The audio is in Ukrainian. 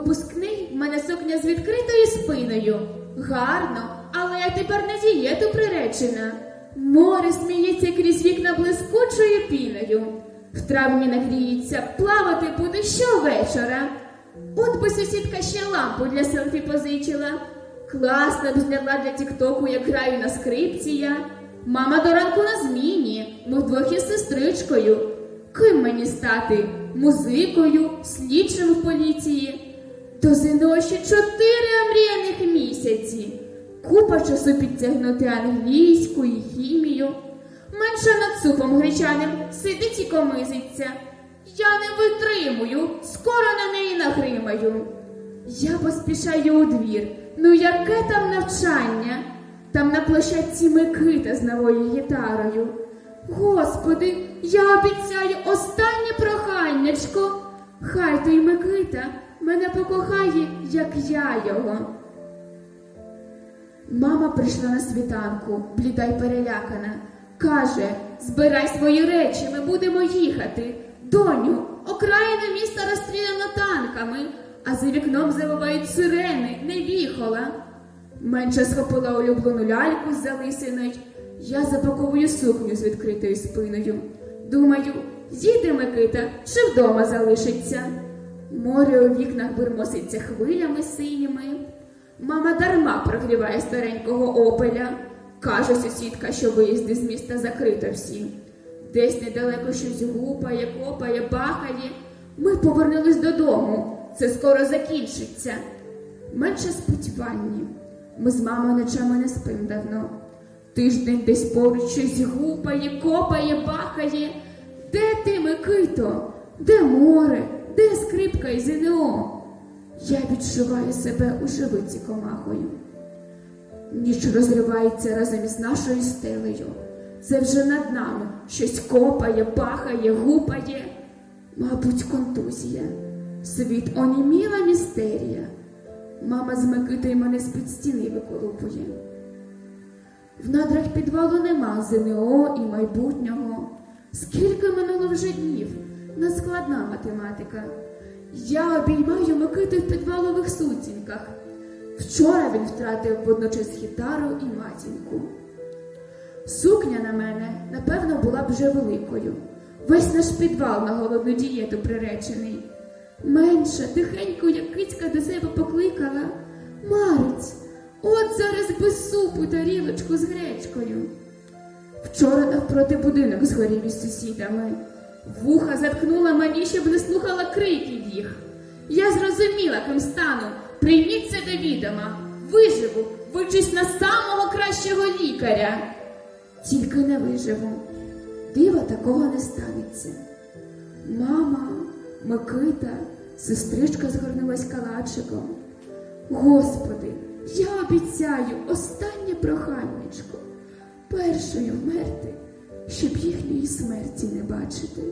Випускний в мене сукня з відкритою спиною. Гарно, але я тепер на дієту приречена. Море сміється крізь вікна блискучою піною. В травні нагріється, плавати буде щовечора. От би сусідка ще лампу для селфі позичила. Класно б зняла для тіктоку, як граю на скрипці я. Мама до ранку на зміні, ми вдвох із сестричкою. Ким мені стати? Музикою, слідчим в поліції. До ЗНО ще чотири омріяних місяці. Купа часу підтягнути англійську і хімію. Менше над супом гречаним сидить і комизиться. Я не витримую, скоро на неї нагримаю. Я поспішаю у двір. Ну яке там навчання? Там на площадці Микита з новою гітарою. Господи, я обіцяю останнє проханнячко. Хай той Микита мене покохає, як я його. Мама прийшла на світанку, бліда й перелякана. Каже: збирай свої речі, ми будемо їхати. Доню, окраїна міста розстріляно танками, а за вікном завивають сирени, не віхола. Менша схопила улюблену ляльку з залисиною. Я запаковую сукню з відкритою спиною. Думаю, їде Микита чи вдома залишиться. Море у вікнах бурмоситься хвилями синіми. Мама дарма прогріває старенького опеля. Каже сусідка, що виїзди з міста закрито всі. Десь недалеко щось гупає, копає, бахає. Ми повернулись додому. Це скоро закінчиться. Менше спить ванні. Ми з мамою ночами не спим давно. Тиждень десь поруч щось гупає, копає, бахає. Де ти, Микито? Де море? Де скрипка і ЗНО? Я відчуваю себе у живиці комахою. Ніч розривається разом із нашою стелею. Це вже над нами щось копає, пахає, гупає. Мабуть, контузія. Світ оніміла містерія. Мама з Микитою мене з-під стіни виколупує. В надрах підвалу нема ЗНО і майбутнього. Скільки минуло вже днів? Наскладна математика. Я обіймаю Микиту в підвалових сутінках. Вчора він втратив водночас гітару і матінку. Сукня на мене, напевно, була б вже великою. Весь наш підвал на голодну дієту приречений. Менша, тихенько, як кицька до себе покликала. Мариць, от зараз без супу тарілочку з гречкою. Вчора навпроти будинок згорів із сусідами. Вуха заткнула мені, щоб не слухала криків їх. Я зрозуміла, ким стану. Прийміть це до відома. Виживу, вичусь на самого кращого лікаря. Тільки не виживу. Дива такого не станеться. Мама, Микита, сестричка згорнулась калачиком. Господи, я обіцяю останнє проханнячко першою вмерти, щоб їхньої смерті не бачити.